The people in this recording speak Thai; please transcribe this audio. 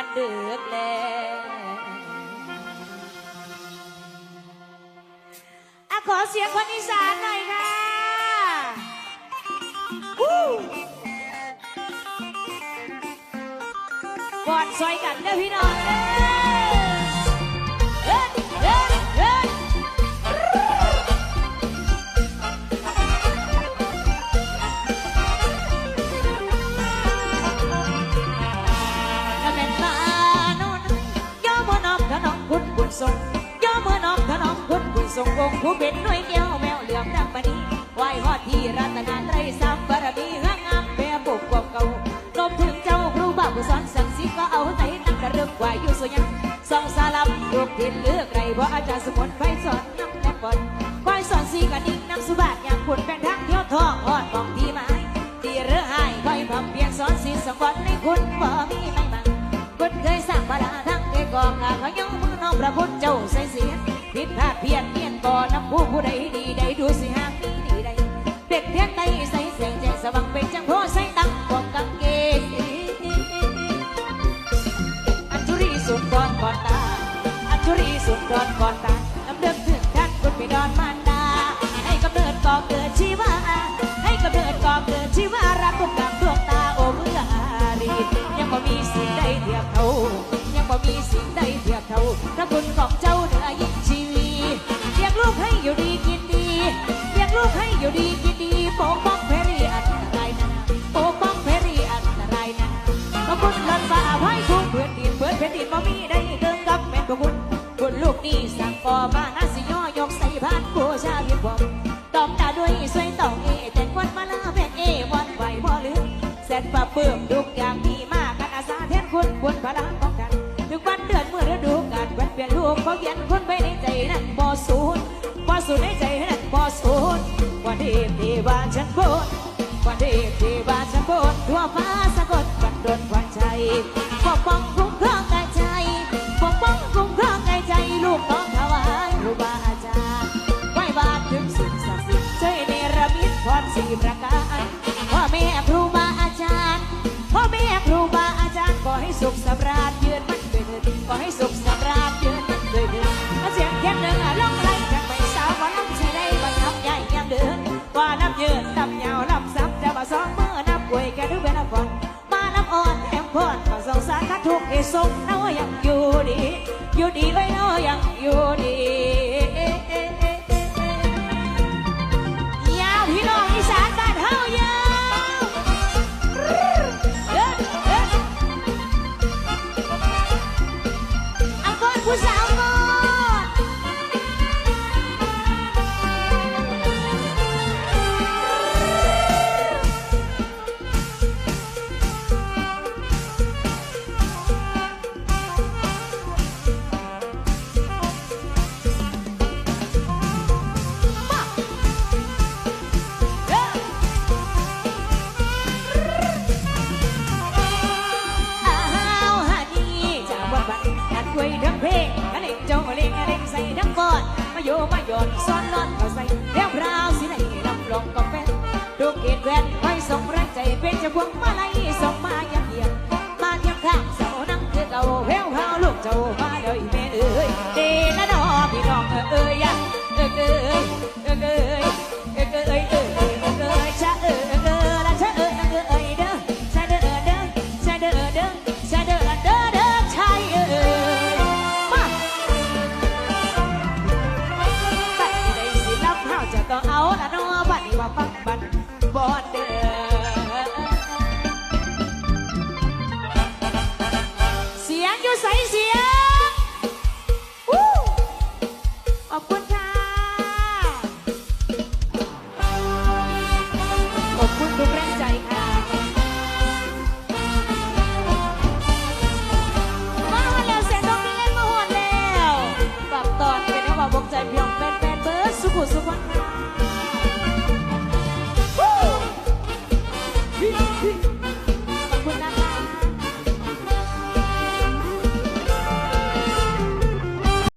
ันเดือกแล้วขอเสียงคนอีสานหน่อยค่ะก่อนซอยกันเด้อพี่น้องเด้อ ทรงองค์ผู้เป็นหน่วยแก้วแมวเหลือมดังปณีไหวฮอดที่รัตนาไตรสามบารมีห้างงามแปรปกควาเก่ารบถึงเจ้าครูบาผู้สอนสั่งสิก็เอาใจนั่งกระเรื่องไหวอยู่สวยยังสองสาลับลูกทินเลือกไรเพราะอาจารย์สมุนไฟสอนน้ำและก่อนควายสอนสีกันนิ่งน้ำสุบาทอย่างขุนเป็นทางเที่ยวทองหอดมองที่ไม้ที่เรือหายคอยพับเพียงสอนสีสองคนในคุณบ่มีไม่บังคนเคยสร้างบาลาทั้งเกกองอาเขายงมือน้องพระพุทธเจ้าใส่เสียผิดพลาดเพียนเพีย อน้ำผู้ผู้ใดดีใดดูสิหางนี้ดีใดเด็กเทียนใดใส่แสงแจ้งสว่างเป็นจังโพใส่ตั้งกวงกังเกงอัญชุรีสุดก่อนก่อนตาอัญชุรีสุดก่อนก่อนตา อยู่ดีกินดีปกป้องเพรีอันตรายนานาปกป้องเพรีอันตรายนานาคุณเลิศฟ้าไว้คุ้มเพื่อนดินเพื่อนแผ่นดินบ่มีได้เกินกับแม่นพระคุณคุณลูกนี่สั่งก่อมานาสิย่อยกใส่บ้านผู้ชาเพียงผมตอมตาด้วยสวยตองเอแต่ควันมาลาแพงเอวันไหวบ่ลืมแสนปะเปื้มทุกอย่างดีมากกันอาสาแทนคุณบุญพลังของกันถึงวันเดือนเมื่อฤดูกาลแวนเปลี่ยนลูกเขาเขียนคนไปในใจนั้นบ่สูญบ่สูญในใจนั้นบ่สูญวัน เทพเทวาฉันบนวันเทพเทวาฉันบนทั่วฟ้าสะกดกันดนวันใจปกป้องคุ้มครองกายใจปกป้องคุ้มครองกายใจลูกน้องถวายครูบาอาจารย์ไหว้บาทถึงสิ่งศักดิ์สิทธิ์ช่วยเนรมิตพรสีประการพ่อแม่ครูบาอาจารย์พ่อแม่ครูบาอาจารย์ขอให้สุขสำราญยืนมั่นเถิดขอให้สุขสำราญยืน ว่านับยืนนับยาวนับซับจะมาสองมือนับกวยแกดูเป็นน้ำฝนมานับอ่อนแถมพอดมาสองสารคัดทุกข์ให้สมน้อยยังอยู่ดี อยู่ดีเลย โยมาหยอนซ้อนนอนเขาใส่แล้วพราวสิไหนลำลองกาแฟดูเกตแวนไว้ส่งแรงใจเป็นจะพวงมาลัยส่งมา